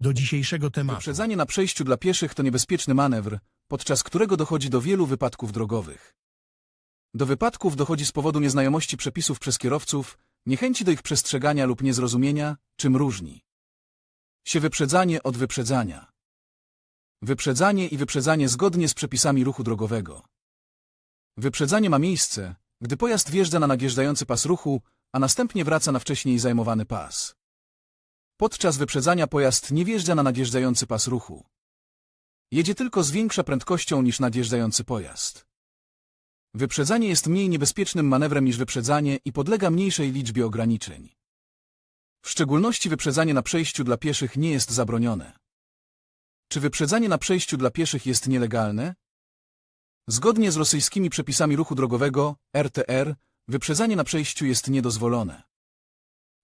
do dzisiejszego tematu. Wyprzedzanie na przejściu dla pieszych to niebezpieczny manewr, podczas którego dochodzi do wielu wypadków drogowych. Do wypadków dochodzi z powodu nieznajomości przepisów przez kierowców, niechęci do ich przestrzegania lub niezrozumienia, czym różni się wyprzedzanie od wyprzedzania. Wyprzedzanie i wyprzedzanie zgodnie z przepisami ruchu drogowego. Wyprzedzanie ma miejsce, gdy pojazd wjeżdża na nadjeżdżający pas ruchu, a następnie wraca na wcześniej zajmowany pas. Podczas wyprzedzania pojazd nie wjeżdża na nadjeżdżający pas ruchu. Jedzie tylko z większą prędkością niż nadjeżdżający pojazd. Wyprzedzanie jest mniej niebezpiecznym manewrem niż wyprzedzanie i podlega mniejszej liczbie ograniczeń. W szczególności wyprzedzanie na przejściu dla pieszych nie jest zabronione. Czy wyprzedzanie na przejściu dla pieszych jest nielegalne? Zgodnie z rosyjskimi przepisami ruchu drogowego, RTR, wyprzedzanie na przejściu jest niedozwolone.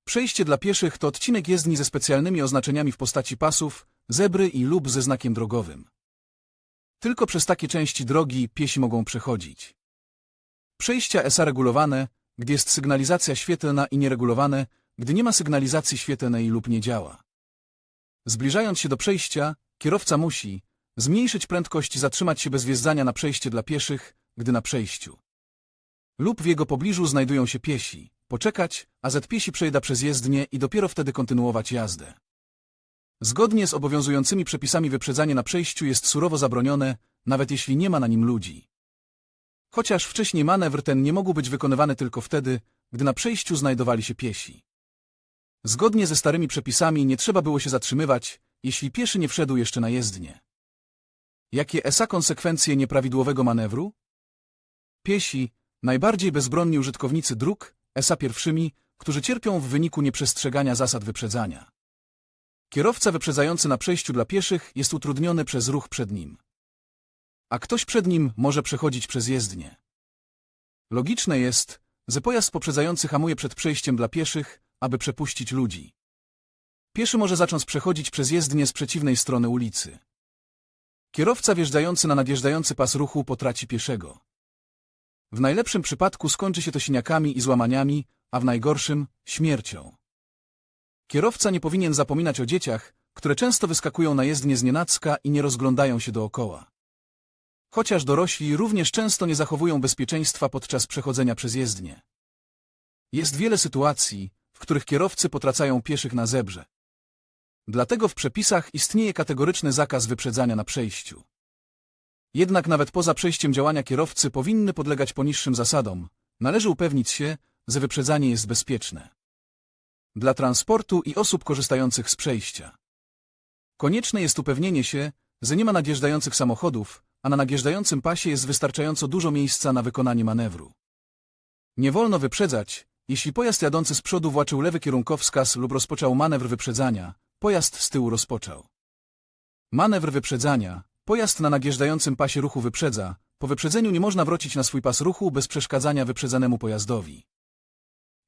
Przejście dla pieszych to odcinek jezdni ze specjalnymi oznaczeniami w postaci pasów, zebry i lub ze znakiem drogowym. Tylko przez takie części drogi piesi mogą przechodzić. Przejścia SA regulowane, gdy jest sygnalizacja świetlna i nieregulowane, gdy nie ma sygnalizacji świetlnej lub nie działa. Zbliżając się do przejścia, kierowca musi zmniejszyć prędkość i zatrzymać się bez wjeżdżania na przejście dla pieszych, gdy na przejściu lub w jego pobliżu znajdują się piesi, poczekać, a piesi przejda przez jezdnię i dopiero wtedy kontynuować jazdę. Zgodnie z obowiązującymi przepisami wyprzedzanie na przejściu jest surowo zabronione, nawet jeśli nie ma na nim ludzi. Chociaż wcześniej manewr ten nie mógł być wykonywany tylko wtedy, gdy na przejściu znajdowali się piesi. Zgodnie ze starymi przepisami nie trzeba było się zatrzymywać, jeśli pieszy nie wszedł jeszcze na jezdnię. Jakie ESA konsekwencje nieprawidłowego manewru? Piesi, najbardziej bezbronni użytkownicy dróg, ESA pierwszymi, którzy cierpią w wyniku nieprzestrzegania zasad wyprzedzania. Kierowca wyprzedzający na przejściu dla pieszych jest utrudniony przez ruch przed nim. A ktoś przed nim może przechodzić przez jezdnię. Logiczne jest, że pojazd poprzedzający hamuje przed przejściem dla pieszych, aby przepuścić ludzi. Pieszy może zacząć przechodzić przez jezdnię z przeciwnej strony ulicy. Kierowca wjeżdżający na nadjeżdżający pas ruchu potraci pieszego. W najlepszym przypadku skończy się to siniakami i złamaniami, a w najgorszym – śmiercią. Kierowca nie powinien zapominać o dzieciach, które często wyskakują na jezdnię z nienacka i nie rozglądają się dookoła. Chociaż dorośli również często nie zachowują bezpieczeństwa podczas przechodzenia przez jezdnię. Jest wiele sytuacji, w których kierowcy potracają pieszych na zebrze. Dlatego w przepisach istnieje kategoryczny zakaz wyprzedzania na przejściu. Jednak nawet poza przejściem działania kierowcy powinny podlegać poniższym zasadom. Należy upewnić się, że wyprzedzanie jest bezpieczne. Dla transportu i osób korzystających z przejścia. Konieczne jest upewnienie się, że nie ma nadjeżdżających samochodów, a na nadjeżdżającym pasie jest wystarczająco dużo miejsca na wykonanie manewru. Nie wolno wyprzedzać, jeśli pojazd jadący z przodu włączył lewy kierunkowskaz lub rozpoczął manewr wyprzedzania, pojazd z tyłu rozpoczął. Manewr wyprzedzania, Pojazd na nadjeżdżającym pasie ruchu wyprzedza. Po wyprzedzeniu nie można wrócić na swój pas ruchu bez przeszkadzania wyprzedzanemu pojazdowi.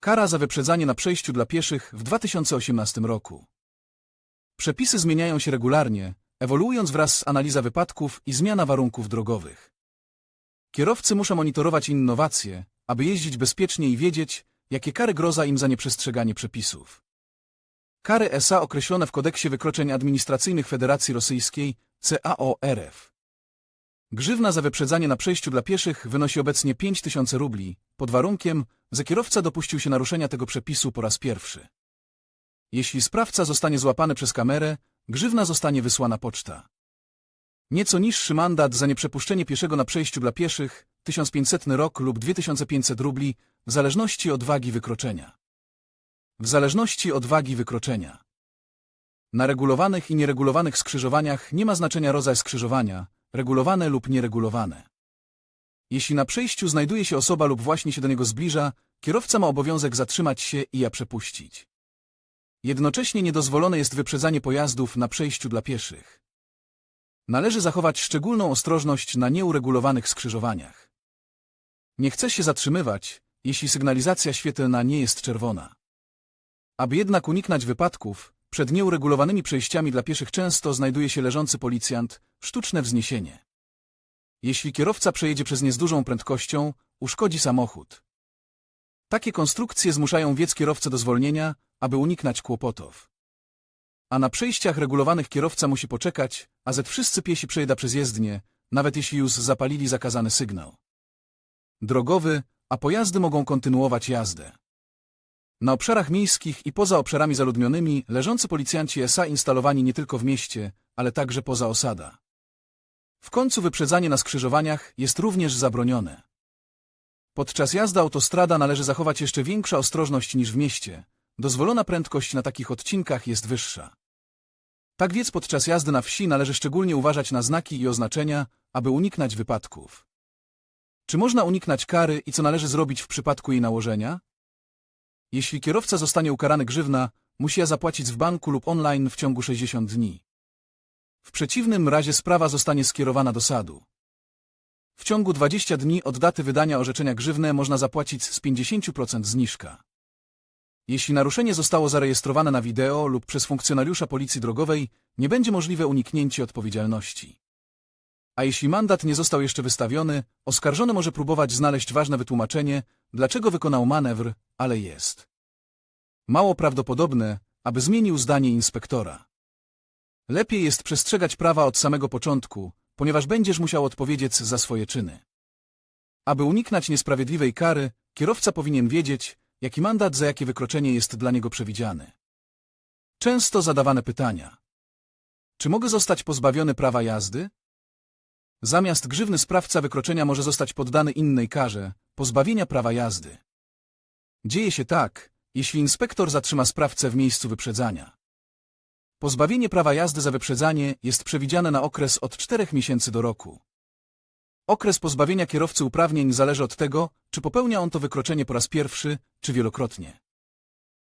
Kara za wyprzedzanie na przejściu dla pieszych w 2018 roku. Przepisy zmieniają się regularnie, ewoluując wraz z analiza wypadków i zmiana warunków drogowych. Kierowcy muszą monitorować innowacje, aby jeździć bezpiecznie i wiedzieć, jakie kary groza im za nieprzestrzeganie przepisów. Kary SA określone w kodeksie wykroczeń administracyjnych Federacji Rosyjskiej CAO-RF. Grzywna za wyprzedzanie na przejściu dla pieszych wynosi obecnie 5000 rubli, pod warunkiem, że kierowca dopuścił się naruszenia tego przepisu po raz pierwszy. Jeśli sprawca zostanie złapany przez kamerę, grzywna zostanie wysłana poczta. Nieco niższy mandat za nieprzepuszczenie pieszego na przejściu dla pieszych, 1500 rok lub 2500 rubli, w zależności od wagi wykroczenia. W zależności od wagi wykroczenia. Na regulowanych i nieregulowanych skrzyżowaniach nie ma znaczenia rodzaj skrzyżowania, regulowane lub nieregulowane. Jeśli na przejściu znajduje się osoba lub właśnie się do niego zbliża, kierowca ma obowiązek zatrzymać się i ja przepuścić. Jednocześnie niedozwolone jest wyprzedzanie pojazdów na przejściu dla pieszych. Należy zachować szczególną ostrożność na nieuregulowanych skrzyżowaniach. Nie chce się zatrzymywać, jeśli sygnalizacja świetlna nie jest czerwona. Aby jednak uniknąć wypadków, przed nieuregulowanymi przejściami dla pieszych często znajduje się leżący policjant, sztuczne wzniesienie. Jeśli kierowca przejedzie przez nie z dużą prędkością, uszkodzi samochód. Takie konstrukcje zmuszają wiec kierowcę do zwolnienia, aby uniknąć kłopotów. A na przejściach regulowanych kierowca musi poczekać, a ze wszyscy piesi przejdą przez jezdnię, nawet jeśli już zapalili zakazany sygnał. Drogowy, a pojazdy mogą kontynuować jazdę. Na obszarach miejskich i poza obszarami zaludnionymi leżący policjanci SA instalowani nie tylko w mieście, ale także poza osada. W końcu wyprzedzanie na skrzyżowaniach jest również zabronione. Podczas jazdy autostrada należy zachować jeszcze większa ostrożność niż w mieście. Dozwolona prędkość na takich odcinkach jest wyższa. Tak więc podczas jazdy na wsi należy szczególnie uważać na znaki i oznaczenia, aby uniknąć wypadków. Czy można uniknąć kary i co należy zrobić w przypadku jej nałożenia? Jeśli kierowca zostanie ukarany grzywna, musi ja zapłacić w banku lub online w ciągu 60 dni. W przeciwnym razie sprawa zostanie skierowana do sadu. W ciągu 20 dni od daty wydania orzeczenia grzywne można zapłacić z 50% zniżka. Jeśli naruszenie zostało zarejestrowane na wideo lub przez funkcjonariusza policji drogowej, nie będzie możliwe uniknięcie odpowiedzialności. A jeśli mandat nie został jeszcze wystawiony, oskarżony może próbować znaleźć ważne wytłumaczenie, dlaczego wykonał manewr, ale jest. Mało prawdopodobne, aby zmienił zdanie inspektora. Lepiej jest przestrzegać prawa od samego początku, ponieważ będziesz musiał odpowiedzieć za swoje czyny. Aby uniknąć niesprawiedliwej kary, kierowca powinien wiedzieć, jaki mandat za jakie wykroczenie jest dla niego przewidziany. Często zadawane pytania. Czy mogę zostać pozbawiony prawa jazdy? Zamiast grzywny sprawca wykroczenia może zostać poddany innej karze, pozbawienia prawa jazdy. Dzieje się tak, jeśli inspektor zatrzyma sprawcę w miejscu wyprzedzania. Pozbawienie prawa jazdy za wyprzedzanie jest przewidziane na okres od 4 miesięcy do roku. Okres pozbawienia kierowcy uprawnień zależy od tego, czy popełnia on to wykroczenie po raz pierwszy, czy wielokrotnie.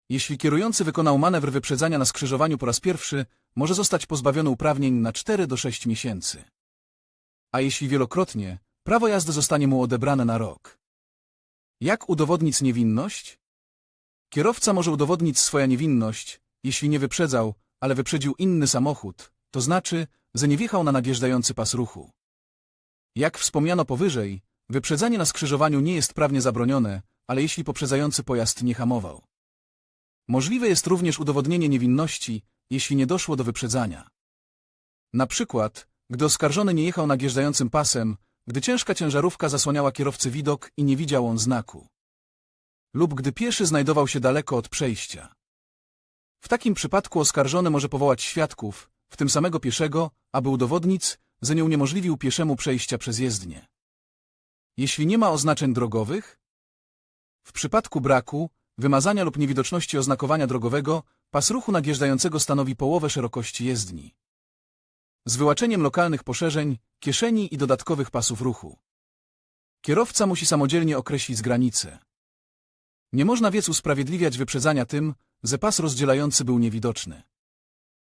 Jeśli kierujący wykonał manewr wyprzedzania na skrzyżowaniu po raz pierwszy, może zostać pozbawiony uprawnień na 4 do 6 miesięcy. A jeśli wielokrotnie, prawo jazdy zostanie mu odebrane na rok. Jak udowodnić niewinność? Kierowca może udowodnić swoją niewinność, jeśli nie wyprzedzał, ale wyprzedził inny samochód, to znaczy, że nie wjechał na nadjeżdżający pas ruchu. Jak wspomniano powyżej, wyprzedzanie na skrzyżowaniu nie jest prawnie zabronione, ale jeśli poprzedzający pojazd nie hamował. Możliwe jest również udowodnienie niewinności, jeśli nie doszło do wyprzedzania. Na przykład, gdy oskarżony nie jechał nadjeżdżającym pasem, gdy ciężka ciężarówka zasłaniała kierowcy widok i nie widział on znaku. Lub gdy pieszy znajdował się daleko od przejścia. W takim przypadku oskarżony może powołać świadków, w tym samego pieszego, aby udowodnić, że nie uniemożliwił pieszemu przejścia przez jezdnię. Jeśli nie ma oznaczeń drogowych? W przypadku braku, wymazania lub niewidoczności oznakowania drogowego, pas ruchu nadjeżdżającego stanowi połowę szerokości jezdni. Z wyłaczeniem lokalnych poszerzeń, kieszeni i dodatkowych pasów ruchu. Kierowca musi samodzielnie określić granice. Nie można więc usprawiedliwiać wyprzedzania tym, że pas rozdzielający był niewidoczny.